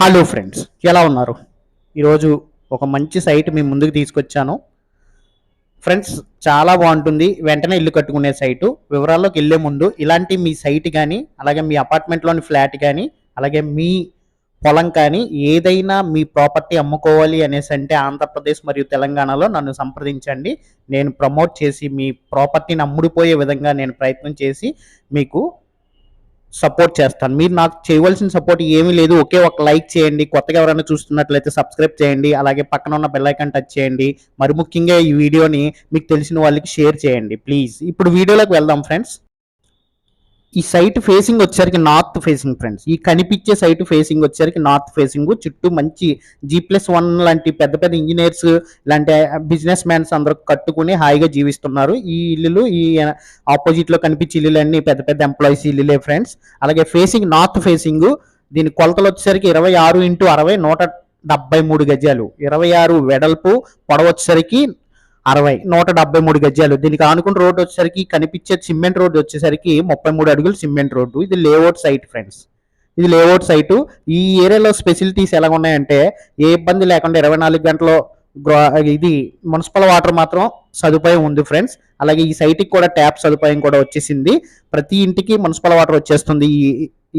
Hello friends ఎలా ఉన్నారు? ఈరోజు ఒక మంచి సైట్ మీ ముందుకు తీసుకొచ్చాను. ఫ్రెండ్స్ చాలా బాగుంటుంది. వెంటనే ఇల్లు కట్టుకునే సైటు వివరాల్లోకి వెళ్ళే ముందు ఇలాంటి మీ సైట్ కానీ అలాగే మీ అపార్ట్మెంట్లోని ఫ్లాట్ కానీ అలాగే మీ పొలం కానీ ఏదైనా మీ ప్రాపర్టీ అమ్ముకోవాలి అనేసి అంటే ఆంధ్రప్రదేశ్ మరియు తెలంగాణలో నన్ను సంప్రదించండి. నేను ప్రమోట్ చేసి మీ ప్రాపర్టీని అమ్ముడిపోయే విధంగా నేను ప్రయత్నం చేసి మీకు సపోర్ట్ చేస్తాను. మీరు నాకు చేయవలసిన సపోర్ట్ ఏమీ లేదు. ఒకే ఒక లైక్ చేయండి. కొత్తగా ఎవరైనా చూస్తున్నట్లయితే సబ్స్క్రైబ్ చేయండి. అలాగే పక్కన ఉన్న బెల్ టచ్ చేయండి. మరి ముఖ్యంగా ఈ వీడియోని మీకు తెలిసిన వాళ్ళకి షేర్ చేయండి. ప్లీజ్ ఇప్పుడు వీడియోలోకి వెళ్దాం ఫ్రెండ్స్ ఈ సైట్ ఫేసింగ్ వచ్చేసరికి నార్త్ ఫేసింగ్ ఫ్రెండ్స్ ఈ కనిపించే సైట్ ఫేసింగ్ వచ్చేసరికి నార్త్ ఫేసింగ్ చుట్టూ మంచి జీ ప్లస్ వన్ లాంటి పెద్ద పెద్ద ఇంజనీర్స్ లాంటి బిజినెస్ మ్యాన్స్ అందరూ కట్టుకుని హాయిగా జీవిస్తున్నారు. ఈ ఇల్లులు ఈ ఆపోజిట్లో కనిపించే ఇల్లులు అన్ని పెద్ద పెద్ద ఎంప్లాయీస్ ఇల్లులే ఫ్రెండ్స్ అలాగే ఫేసింగ్ నార్త్ ఫేసింగ్ దీని కొలతలు వచ్చేసరికి ఇరవై ఆరు ఇంటూ అరవై నూట డెబ్బై మూడు గజాలు. ఇరవై ఆరు వెడల్పు పొడవచ్చేసరికి అరవై నూట డెబ్బై మూడు గజాలు. దీనికి ఆనుకున్న రోడ్డు వచ్చేసరికి కనిపించే సిమెంట్ రోడ్డు వచ్చేసరికి ముప్పై మూడు అడుగులు సిమెంట్ రోడ్డు. ఇది లేఅవుట్ సైట్ ఫ్రెండ్స్. ఇది లేఅవుట్ సైటు. ఈ ఏరియాలో స్పెసిలిటీస్ ఎలా ఉన్నాయంటే ఏ ఇబ్బంది లేకుండా ఇరవై నాలుగు గంటలు ఇది మున్సిపల్ వాటర్ మాత్రం సదుపాయం ఉంది ఫ్రెండ్స్. అలాగే ఈ సైట్కి కూడా ట్యాప్ సదుపాయం కూడా వచ్చేసింది. ప్రతి ఇంటికి మున్సిపల్ వాటర్ వచ్చేస్తుంది ఈ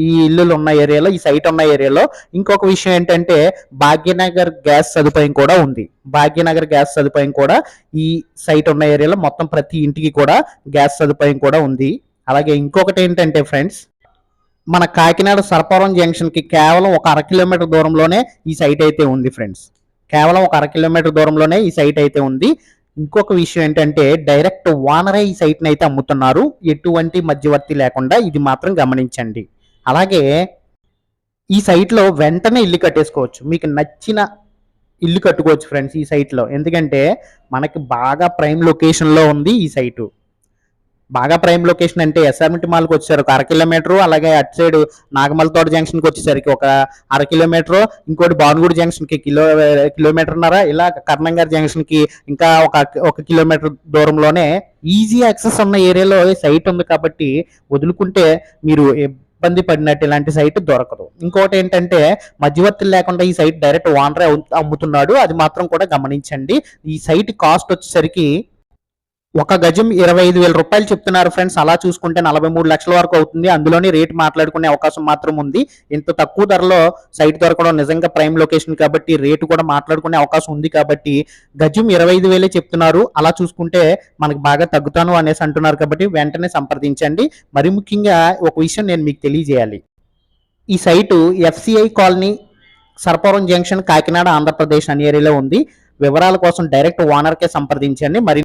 ఈ ఇల్లులు ఉన్న ఏరియాలో ఈ సైట్ ఉన్న ఏరియాలో ఇంకొక విషయం ఏంటంటే భాగ్యనగర్ గ్యాస్ సదుపాయం కూడా ఉంది. భాగ్యనగర్ గ్యాస్ సదుపాయం కూడా ఈ సైట్ ఉన్న ఏరియాలో మొత్తం ప్రతి ఇంటికి కూడా గ్యాస్ సదుపాయం కూడా ఉంది. అలాగే ఇంకొకటి ఏంటంటే ఫ్రెండ్స్ మన కాకినాడ సర్పవరం జంక్షన్కి కేవలం ఒక అర కిలోమీటర్ దూరంలోనే ఈ సైట్ అయితే ఉంది ఫ్రెండ్స్ కేవలం ఒక అర కిలోమీటర్ దూరంలోనే ఈ సైట్ అయితే ఉంది. ఇంకొక విషయం ఏంటంటే డైరెక్ట్ వానరే ఈ సైట్ని అయితే అమ్ముతున్నారు. ఎటువంటి మధ్యవర్తి లేకుండా ఇది మాత్రం గమనించండి. అలాగే ఈ సైట్లో వెంటనే ఇల్లు కట్టేసుకోవచ్చు. మీకు నచ్చిన ఇల్లు కట్టుకోవచ్చు ఫ్రెండ్స్ ఈ సైట్లో. ఎందుకంటే మనకి బాగా ప్రైమ్ లొకేషన్లో ఉంది ఈ సైటు. బాగా ప్రైమ్ లొకేషన్ అంటే ఎస్ఆర్మిటి మాల్కి వచ్చేసరికి ఒక అర కిలోమీటరు అలాగే అటు సైడ్ నాగమలతోట జంక్షన్కి వచ్చేసరికి ఒక అర కిలోమీటరు ఇంకోటి భానుగుడి జంక్షన్కి కిలో కిలోమీటర్న్నర ఇలా కర్ణంగారి జంక్షన్కి ఇంకా ఒక ఒక కిలోమీటర్ దూరంలోనే ఈజీ యాక్సెస్ ఉన్న ఏరియాలో సైట్ ఉంది కాబట్టి వదులుకుంటే మీరు ఇబ్బంది పడినట్టు ఇలాంటి సైట్ దొరకదు. ఇంకోటి ఏంటంటే మధ్యవర్తులు లేకుండా ఈ సైట్ డైరెక్ట్ ఓనరే అమ్ముతున్నాడు. అది మాత్రం కూడా గమనించండి. ఈ సైట్ కాస్ట్ వచ్చేసరికి ఒక గజం ఇరవై ఐదు వేల రూపాయలు చెప్తున్నారు ఫ్రెండ్స్ అలా చూసుకుంటే నలభై మూడు లక్షల వరకు అవుతుంది. అందులోని రేట్ మాట్లాడుకునే అవకాశం మాత్రం ఉంది. ఇంత తక్కువ ధరలో సైట్ దొరకడం నిజంగా ప్రైమ్ లొకేషన్ కాబట్టి రేటు కూడా మాట్లాడుకునే అవకాశం ఉంది కాబట్టి గజం ఇరవై ఐదు వేలే చెప్తున్నారు. అలా చూసుకుంటే మనకు బాగా తగ్గుతాను అనేసి అంటున్నారు కాబట్టి వెంటనే సంప్రదించండి. మరి ముఖ్యంగా ఒక విషయం నేను మీకు తెలియజేయాలి. ఈ site FCI colony Sarpavaram junction Kakinada Andhra Pradesh అనే ఏరియాలో ఉంది. వివరాల కోసం డైరెక్ట్ ఓనర్కే సంప్రదించండి. మరి